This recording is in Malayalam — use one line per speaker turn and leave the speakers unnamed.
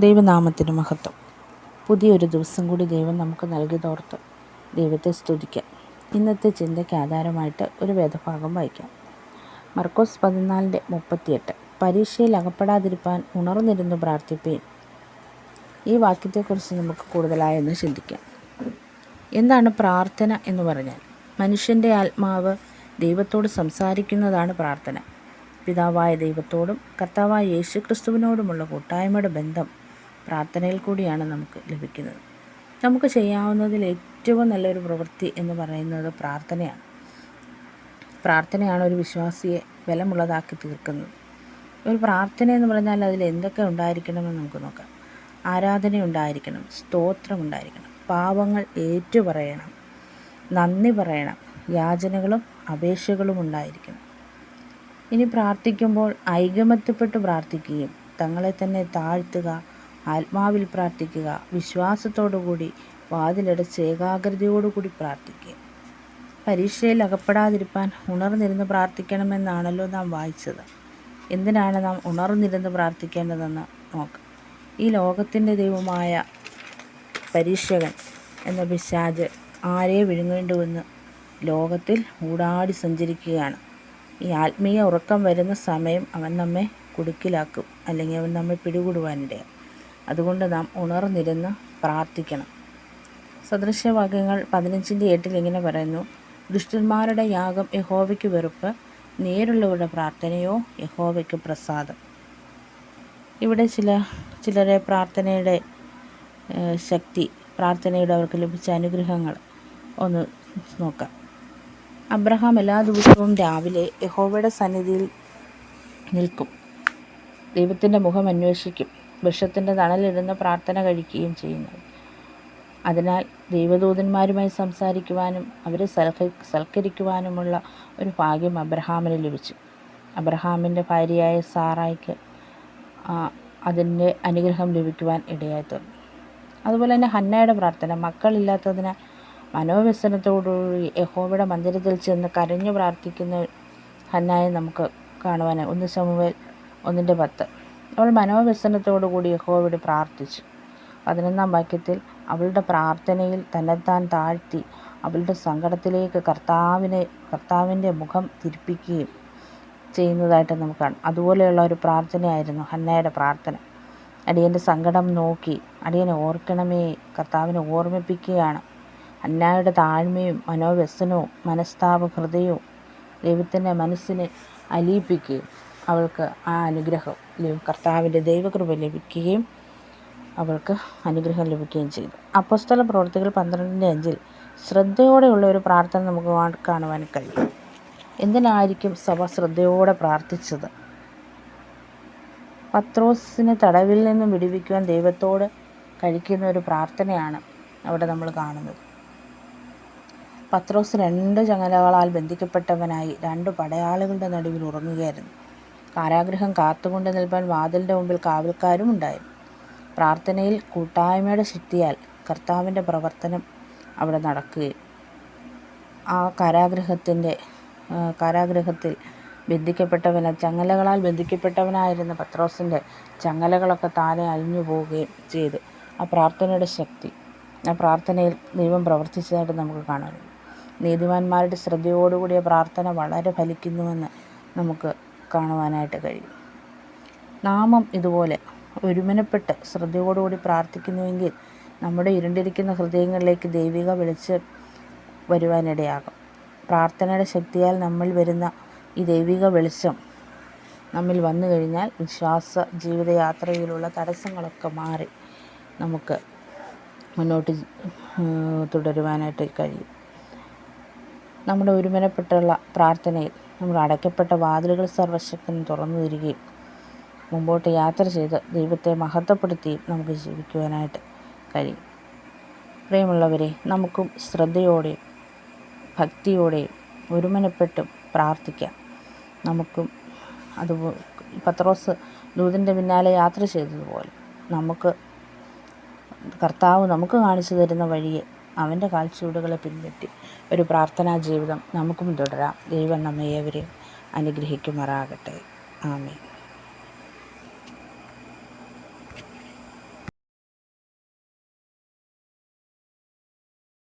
ദൈവനാമത്തിന് മഹത്വം. പുതിയൊരു ദിവസം കൂടി ദൈവം നമുക്ക് നൽകിയതോർത്ത് ദൈവത്തെ സ്തുതിക്കാം. ഇന്നത്തെ ചിന്തയ്ക്ക് ആധാരമായിട്ട് ഒരു വേദഭാഗം വായിക്കാം. മർക്കോസ് പതിനാലിന്റെ മുപ്പത്തിയെട്ട്. പരീക്ഷയിൽ അകപ്പെടാതിരിപ്പാൻ ഉണർന്നിരുന്നു പ്രാർത്ഥിപ്പേൻ. ഈ വാക്യത്തെക്കുറിച്ച് നമുക്ക് കൂടുതലായി ഒന്ന് ചിന്തിക്കാം. എന്താണ് പ്രാർത്ഥന എന്ന് പറഞ്ഞാൽ? മനുഷ്യന്റെ ആത്മാവ് ദൈവത്തോട് സംസാരിക്കുന്നതാണ് പ്രാർത്ഥന. പിതാവായ ദൈവത്തോടും കർത്താവായ യേശു ക്രിസ്തുവിനോടുമുള്ള കൂട്ടായ്മയുടെ ബന്ധം പ്രാർത്ഥനയിൽ കൂടിയാണ് നമുക്ക് ലഭിക്കുന്നത്. നമുക്ക് ചെയ്യാവുന്നതിൽ ഏറ്റവും നല്ലൊരു പ്രവൃത്തി എന്ന് പറയുന്നത് പ്രാർത്ഥനയാണ്. പ്രാർത്ഥനയാണ് ഒരു വിശ്വാസിയെ ബലമുള്ളതാക്കി തീർക്കുന്നത്. ഒരു പ്രാർത്ഥന എന്ന് പറഞ്ഞാൽ അതിൽ എന്തൊക്കെ ഉണ്ടായിരിക്കണമെന്ന് നമുക്ക് നോക്കാം. ആരാധന ഉണ്ടായിരിക്കണം സ്തോത്രം ഉണ്ടായിരിക്കണം പാവങ്ങൾ ഏറ്റുപറയണം നന്ദി പറയണം യാചനകളും അപേക്ഷകളും ഉണ്ടായിരിക്കണം. ഇനി പ്രാർത്ഥിക്കുമ്പോൾ ഐകമത്യപ്പെട്ട് പ്രാർത്ഥിക്കുകയും തങ്ങളെ തന്നെ താഴ്ത്തുക ആത്മാവിൽ പ്രാർത്ഥിക്കുക. വിശ്വാസത്തോടുകൂടി വാതിലടച്ച് ഏകാഗ്രതയോടുകൂടി പ്രാർത്ഥിക്കുക. പരീക്ഷയിൽ അകപ്പെടാതിരിക്കാൻ ഉണർന്നിരുന്ന് പ്രാർത്ഥിക്കണമെന്നാണല്ലോ നാം വായിച്ചത്. എന്തിനാണ് നാം ഉണർന്നിരുന്ന് പ്രാർത്ഥിക്കേണ്ടതെന്ന് നോക്കാം. ഈ ലോകത്തിന്റെ ദൈവമായ പരീക്ഷകൻ എന്ന പിശാജ് ആരെ വിഴുങ്ങേണ്ടുവെന്ന് ലോകത്തിൽ ഊടാടി സഞ്ചരിക്കുകയാണ്. ഈ ആത്മീയ ഉറക്കം വരുന്ന സമയം അവൻ നമ്മെ കുടുക്കിലാക്കും. അല്ലെങ്കിൽ അവൻ നമ്മെ പിടികൂടുവാനിടയാകും അതുകൊണ്ട് നാം ഉണർന്നിരുന്ന് പ്രാർത്ഥിക്കണം. സദൃശ്യവാക്യങ്ങൾ പതിനഞ്ചിന്റെ എട്ടിൽ ഇങ്ങനെ പറയുന്നു ദുഷ്ടന്മാരുടെ യാഗം യഹോവയ്ക്ക് വെറുപ്പ് നേരുള്ളവരുടെ പ്രാർത്ഥനയോ യഹോവയ്ക്ക് പ്രസാദം. ഇവിടെ ചില ചിലരെ പ്രാർത്ഥനയുടെ ശക്തി പ്രാർത്ഥനയുടെ അവർക്ക് ലഭിച്ച അനുഗ്രഹങ്ങൾ ഒന്ന് നോക്കാം. അബ്രഹാം എല്ലാ ദിവസവും രാവിലെ യഹോവയുടെ സന്നിധിയിൽ നിൽക്കും. ദൈവത്തിന്റെ മുഖം അന്വേഷിക്കും. വിഷത്തിന്റെ തണലിരുന്ന് പ്രാർത്ഥന കഴിക്കുകയും ചെയ്യുന്നത് അതിനാൽ ദൈവദൂതന്മാരുമായി സംസാരിക്കുവാനും അവരെ സൽക്ക സൽക്കരിക്കുവാനുമുള്ള ഒരു ഭാഗ്യം അബ്രഹാമിന് ലഭിച്ചു. അബ്രഹാമിന്റെ ഭാര്യയായ സാറായിക്ക് അതിന്റെ അനുഗ്രഹം ലഭിക്കുവാൻ ഇടയായി തീർന്നു അതുപോലെ തന്നെ ഹന്നയുടെ പ്രാർത്ഥന മക്കളില്ലാത്തതിനാൽ മനോവ്യസനത്തോടുകൂടി യഹോവയുടെ മന്ദിരത്തിൽ ചെന്ന് കരഞ്ഞു പ്രാർത്ഥിക്കുന്ന ഹന്നായെ നമുക്ക് കാണുവാൻ ഒന്ന് സമൂഹൽ ഒന്നിന്റെ പത്ത്. അവൾ മനോവ്യസനത്തോടു കൂടി യഹോവയോട് പ്രാർത്ഥിച്ചു. പതിനൊന്നാം വാക്യത്തിൽ അവളുടെ പ്രാർത്ഥനയിൽ തന്നെത്താൻ താഴ്ത്തി അവളുടെ സങ്കടത്തിലേക്ക് കർത്താവിനെ കർത്താവിന്റെ മുഖം തിരിപ്പിക്കുകയും ചെയ്യുന്നതായിട്ട് നമുക്ക് കാണാം. അതുപോലെയുള്ള ഒരു പ്രാർത്ഥനയായിരുന്നു ഹന്നയുടെ പ്രാർത്ഥന. അടിയന്റെ സങ്കടം നോക്കി അടിയനെ ഓർക്കണമേ കർത്താവിനെ ഓർമ്മിപ്പിക്കുകയാണ്. അന്നായുടെ താഴ്മയും മനോവ്യസനവും മനസ്താപ ഹൃദയവും ദൈവത്തിന്റെ മനസ്സിനെ അലിയിപ്പിക്കുകയും അവൾക്ക് ആ അനുഗ്രഹം കർത്താവിന്റെ ദൈവകൃപ ലഭിക്കുകയും അവൾക്ക് അനുഗ്രഹം ലഭിക്കുകയും ചെയ്തു. അപ്പോസ്തല പ്രവർത്തികൾ പന്ത്രണ്ടിന്റെ അഞ്ചിൽ ശ്രദ്ധയോടെയുള്ള ഒരു പ്രാർത്ഥന നമുക്ക് കാണുവാൻ കഴിയും. എന്തിനായിരിക്കും സഭ ശ്രദ്ധയോടെ പ്രാർത്ഥിച്ചത്? പത്രോസിനെ തടവിൽ നിന്നും വിടിവിക്കുവാൻ ദൈവത്തോട് കഴിക്കുന്ന ഒരു പ്രാർത്ഥനയാണ് അവിടെ നമ്മൾ കാണുന്നത്. പത്രോസ് രണ്ട് ചങ്ങലകളാൽ ബന്ധിക്കപ്പെട്ടവനായി രണ്ട് പടയാളികളുടെ നടുവിൽ ഉറങ്ങുകയായിരുന്നു. കാരാഗ്രഹം കാത്തുകൊണ്ട് നിൽപ്പാൻ വാതിലിന്റെ മുമ്പിൽ കാവൽക്കാരും ഉണ്ടായിരുന്നു. പ്രാർത്ഥനയിൽ കൂട്ടായ്മയുടെ ശക്തിയാൽ കർത്താവിന്റെ പ്രവർത്തനം അവിടെ നടക്കുകയും ആ കാരാഗ്രഹത്തിന്റെ കാരാഗ്രഹത്തിൽ ബന്ധിക്കപ്പെട്ടവന് ചങ്ങലകളാൽ ബന്ധിക്കപ്പെട്ടവനായിരുന്ന പത്രോസിന്റെ ചങ്ങലകളൊക്കെ താനെ അഴിഞ്ഞു പോവുകയും ചെയ്തു. ആ പ്രാർത്ഥനയുടെ ശക്തി ആ പ്രാർത്ഥനയിൽ ദൈവം പ്രവർത്തിച്ചതായിട്ട് നമുക്ക് കാണാൻ നീതിമാന്മാരുടെ ശ്രദ്ധയോടുകൂടിയ പ്രാർത്ഥന വളരെ ഫലിക്കുന്നുവെന്ന് നമുക്ക് കാണുവാനായിട്ട് കഴിയും. നാമം ഇതുപോലെ ഒരുമനപ്പെട്ട് ശ്രദ്ധയോടുകൂടി പ്രാർത്ഥിക്കുന്നുവെങ്കിൽ നമ്മുടെ ഇരുണ്ടിരിക്കുന്ന ഹൃദയങ്ങളിലേക്ക് ദൈവിക വെളിച്ചം വരുവാനിടയാകും. പ്രാർത്ഥനയുടെ ശക്തിയാൽ നമ്മൾ വരുന്ന ഈ ദൈവിക വെളിച്ചം നമ്മിൽ വന്നു കഴിഞ്ഞാൽ വിശ്വാസ ജീവിതയാത്രയിലുള്ള തടസ്സങ്ങളൊക്കെ മാറി നമുക്ക് മുന്നോട്ട് തുടരുവാനായിട്ട് കഴിയും. നമ്മുടെ ഒരുമനപ്പെട്ടുള്ള പ്രാർത്ഥനയിൽ നമ്മൾ അടയ്ക്കപ്പെട്ട വാതിലുകൾ സർവശക്തൻ തുറന്നു തരികയും മുമ്പോട്ട് യാത്ര ചെയ്ത് ദൈവത്തെ മഹത്വപ്പെടുത്തിയും നമുക്ക് ജീവിക്കുവാനായിട്ട് കഴിയും. പ്രിയമുള്ളവരെ നമുക്കും ശ്രദ്ധയോടെയും ഭക്തിയോടെയും ഒരുമനപ്പെട്ടും പ്രാർത്ഥിക്കാം. നമുക്കും അത് പത്രോസ് ദൂതിന്റെ പിന്നാലെ യാത്ര ചെയ്തതുപോലെ നമുക്ക് കർത്താവ് നമുക്ക് കാണിച്ചു തരുന്ന വഴിയെ അവന്റെ കാൽച്ചുവടുകളെ പിൻപറ്റി ഒരു പ്രാർത്ഥനാ ജീവിതം നമുക്കും തുടരാം. ദൈവം നമ്മെ ഏവരെയും അനുഗ്രഹിക്കുമാറാകട്ടെ. ആമേ